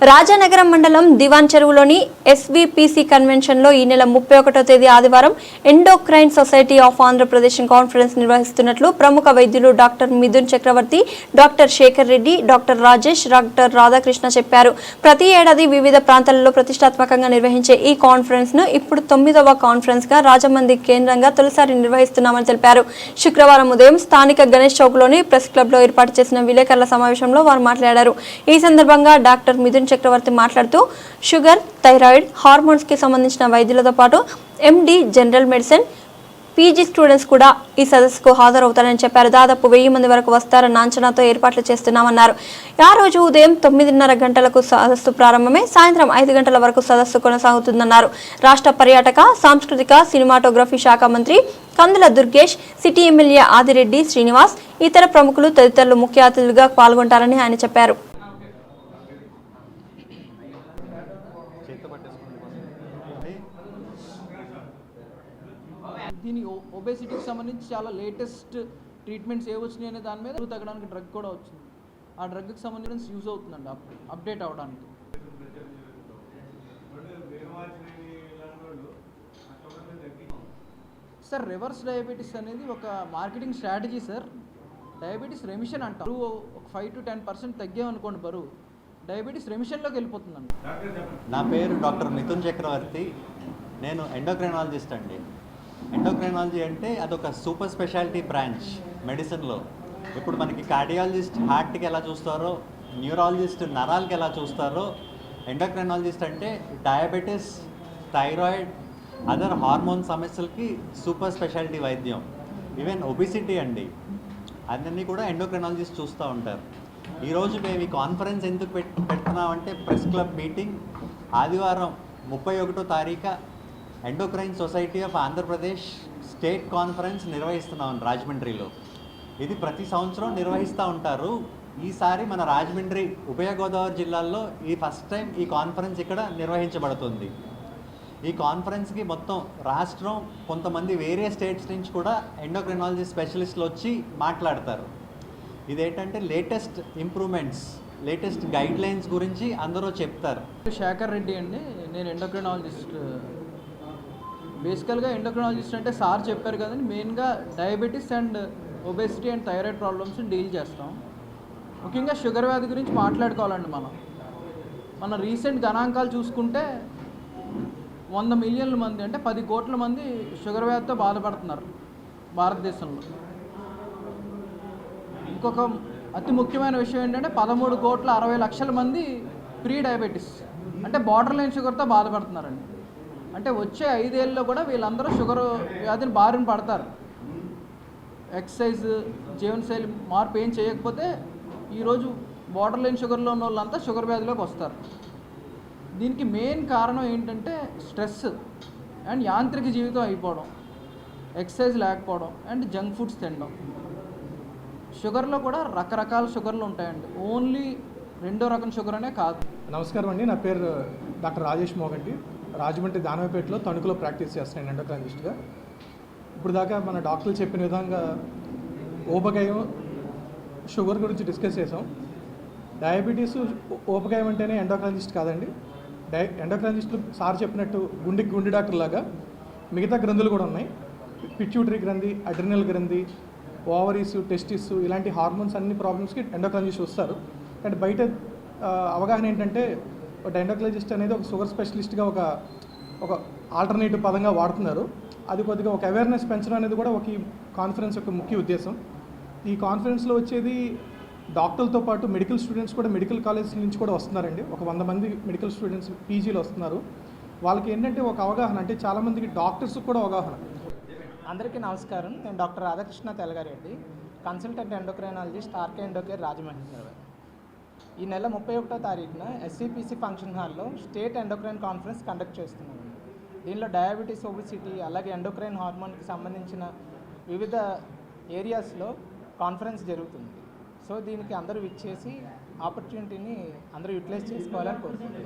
రాజానగరం మండలం దివాన్ చెరువులోని ఎస్విపిసి కన్వెన్షన్లో ఈ నెల ముప్పై ఒకటో తేదీ ఆదివారం endocrine society of Andhra Pradesh conference నిర్వహిస్తున్నట్లు ప్రముఖ వైద్యులు doctor Mithun Chakravarthy doctor Shekhar Reddy doctor Rajesh doctor Radhakrishna చెప్పారు. ప్రతి ఏడాది వివిధ ప్రాంతాలలో ప్రతిష్టాత్మకంగా నిర్వహించే ఈ కాన్ఫరెన్స్ను ఇప్పుడు తొమ్మిదవ కాన్ఫరెన్స్గా కేంద్రంగా తొలిసారి నిర్వహిస్తున్నామని తెలిపారు. శుక్రవారం ఉదయం స్థానిక గణేష్ చౌక్లోని ప్రెస్ క్లబ్లో ఏర్పాటు చేసిన విలేకరుల సమావేశంలో వారు మాట్లాడారు. ఈ సందర్భంగా డాక్టర్ మిథున్ చక్రవర్తి మాట్లాడుతూ షుగర్ థైరాయిడ్ హార్మోన్స్కి సంబంధించిన వైద్యులతో పాటు MD general medicine PG students కూడా ఈ సదస్సుకు హాజరవుతారని చెప్పారు. దాదాపు వెయ్యి మంది వరకు వస్తారన్న అంచనాతో ఏర్పాట్లు చేస్తున్నామన్నారు. ఆ రోజు ఉదయం తొమ్మిదిన్నర గంటలకు సదస్సు ప్రారంభమై సాయంత్రం ఐదు గంటల వరకు సదస్సు కొనసాగుతుందన్నారు. రాష్ట్ర పర్యాటక సాంస్కృతిక సినిమాటోగ్రఫీ శాఖ మంత్రి కందుల దుర్గేష్ సిటీ ఎమ్మెల్యే ఆదిరెడ్డి శ్రీనివాస్ ఇతర ప్రముఖులు తదితరులు ముఖ్య అతిథులుగా పాల్గొంటారని ఆయన చెప్పారు. దీని ఒబేసిటీకి సంబంధించి చాలా లేటెస్ట్ ట్రీట్మెంట్స్ ఏ వచ్చినాయి అనే దాని మీద తగ్గడానికి డ్రగ్ కూడా వచ్చింది. ఆ డ్రగ్కి సంబంధించి యూజ్ అవుతుందండి అప్డేట్ అవ్వడానికి సార్ రివర్స్ డయాబెటీస్ అనేది ఒక marketing strategy sir. Diabetes remission అంటారు ఒక ఫైవ్ టు టెన్ పర్సెంట్ తగ్గామనుకోండి బరువు. డయాబెటీస్ రెమిషన్లోకి వెళ్ళిపోతుందండి నా పేరు డాక్టర్ మిథున్ చక్రవర్తి. నేను ఎండోక్రైనాలజిస్ట్ అండి. ఎండోక్రైనాలజీ అంటే అదొక సూపర్ స్పెషాలిటీ బ్రాంచ్ మెడిసిన్లో ఇప్పుడు మనకి కార్డియాలజిస్ట్ హార్ట్కి ఎలా చూస్తారో న్యూరాలజిస్ట్ నరాలకి ఎలా చూస్తారో ఎండోక్రైనాలజిస్ట్ అంటే డయాబెటీస్ థైరాయిడ్ అదర్ హార్మోన్ సమస్యలకి సూపర్ స్పెషాలిటీ వైద్యం. ఈవెన్ ఒబిసిటీ అండి. అన్నీ కూడా ఎండోక్రైనాలజిస్ట్ చూస్తూ ఉంటారు. ఈరోజు మేము ఈ కాన్ఫరెన్స్ ఎందుకు పెట్ పెడుతున్నామంటే ప్రెస్ క్లబ్ మీటింగ్ ఆదివారం ముప్పై ఒకటో తారీఖు endocrine society of Andhra Pradesh state conference నిర్వహిస్తున్నాం రాజమండ్రిలో. ఇది ప్రతి సంవత్సరం నిర్వహిస్తూ ఉంటారు. ఈసారి మన రాజమండ్రి ఉభయ గోదావరి జిల్లాల్లో ఈ ఫస్ట్ టైం ఈ కాన్ఫరెన్స్ ఇక్కడ నిర్వహించబడుతుంది. ఈ కాన్ఫరెన్స్కి మొత్తం రాష్ట్రం కొంతమంది వేరే స్టేట్స్ నుంచి కూడా ఎండోక్రినాలజీ స్పెషలిస్టులు వచ్చి మాట్లాడతారు. ఇదేంటంటే latest improvements latest guidelines గురించి అందరూ చెప్తారు. శేఖర్ రెడ్డి అండి. నేను ఎండోక్రినాలజిస్ట్ బేసికల్గా ఎండోక్రినాలజిస్ట్ అంటే సార్ చెప్పారు కదండి మెయిన్గా diabetes and obesity and thyroid problems deal చేస్తాం. ముఖ్యంగా షుగర్ వ్యాధి గురించి మాట్లాడుకోవాలండి మనం. మన రీసెంట్ గణాంకాలు చూసుకుంటే వంద మిలియన్ల మంది అంటే పది కోట్ల మంది షుగర్ వ్యాధితో బాధపడుతున్నారు భారతదేశంలో. ఇంకొక అతి ముఖ్యమైన విషయం ఏంటంటే పదమూడు కోట్ల అరవై లక్షల మంది ప్రీ డయాబెటీస్ అంటే బార్డర్ లైన్ షుగర్తో బాధపడుతున్నారండి. అంటే వచ్చే ఐదేళ్ళలో కూడా వీళ్ళందరూ షుగర్ వ్యాధిని బారిన పడతారు. ఎక్సర్సైజ్ జీవనశైలి మార్పు ఏం చేయకపోతే ఈరోజు బార్డర్ లైన్ షుగర్లో ఉన్న వాళ్ళంతా షుగర్ వ్యాధిలోకి వస్తారు. దీనికి మెయిన్ కారణం ఏంటంటే స్ట్రెస్ అండ్ యాంత్రిక జీవితం అయిపోవడం ఎక్సర్సైజ్ లేకపోవడం అండ్ జంక్ ఫుడ్స్ తినడం. షుగర్లో కూడా రకరకాల షుగర్లు ఉంటాయండి. ఓన్లీ రెండో రకం షుగర్ అనే కాదు. నమస్కారం అండి. నా పేరు డాక్టర్ రాజేష్ మోగండి రాజమండ్రి దానవపేటలో తణుకులో ప్రాక్టీస్ చేస్తున్నాను ఎండోక్రాలజిస్ట్గా ఇప్పుడు దాకా మన డాక్టర్లు చెప్పిన విధంగా ఊబకాయం షుగర్ గురించి డిస్కస్ చేసాం డయాబెటీస్ ఊబకాయం అంటేనే ఎండోక్రాలజిస్ట్ కాదండి. డై ఎండోక్రాలజిస్టులు సార్ చెప్పినట్టు గుండెకి గుండె డాక్టర్ లాగా మిగతా గ్రంథులు కూడా ఉన్నాయి. పిట్యూటరీ గ్రంథి అడ్రినల్ గ్రంథి ఓవరీస్ టెస్టిస్ ఇలాంటి హార్మోన్స్ అన్ని ప్రాబ్లమ్స్కి ఎండోక్రాలజిస్ట్ వస్తారు. కానీ బయట అవగాహన ఏంటంటే ఒక అనేది ఒక షుగర్ స్పెషలిస్ట్గా ఒక ఒక ఆల్టర్నేటివ్ పదంగా వాడుతున్నారు. అది కొద్దిగా ఒక అవేర్నెస్ పెంచడం అనేది కూడా ఒక కాన్ఫరెన్స్ యొక్క ముఖ్య ఉద్దేశం. ఈ కాన్ఫరెన్స్లో వచ్చేది డాక్టర్లతో పాటు మెడికల్ స్టూడెంట్స్ కూడా మెడికల్ కాలేజ్ నుంచి కూడా వస్తున్నారండి. ఒక వంద మంది మెడికల్ స్టూడెంట్స్ పీజీలో వస్తున్నారు. వాళ్ళకి ఏంటంటే ఒక అవగాహన అంటే చాలామందికి డాక్టర్స్ కూడా అవగాహన. అందరికీ నమస్కారం. నేను doctor Radhakrishna Telagareddy consultant endocrinologist RK Endocare Rajamahendra ఈ నెల ముప్పై ఒకటో తారీఖున ఎస్సీపీసీ ఫంక్షన్ హాల్లో స్టేట్ ఎండోక్రైన్ కాన్ఫరెన్స్ కండక్ట్ చేస్తున్నాము దీనిలో డయాబెటీస్ ఒబిసిటీ అలాగే ఎండోక్రైన్ హార్మోన్కి సంబంధించిన వివిధ ఏరియాస్లో కాన్ఫరెన్స్ జరుగుతుంది. సో దీనికి అందరూ విచ్చేసి ఆపర్చునిటీని అందరూ యూటిలైజ్ చేసుకోవాలని కోరుకుంటున్నాను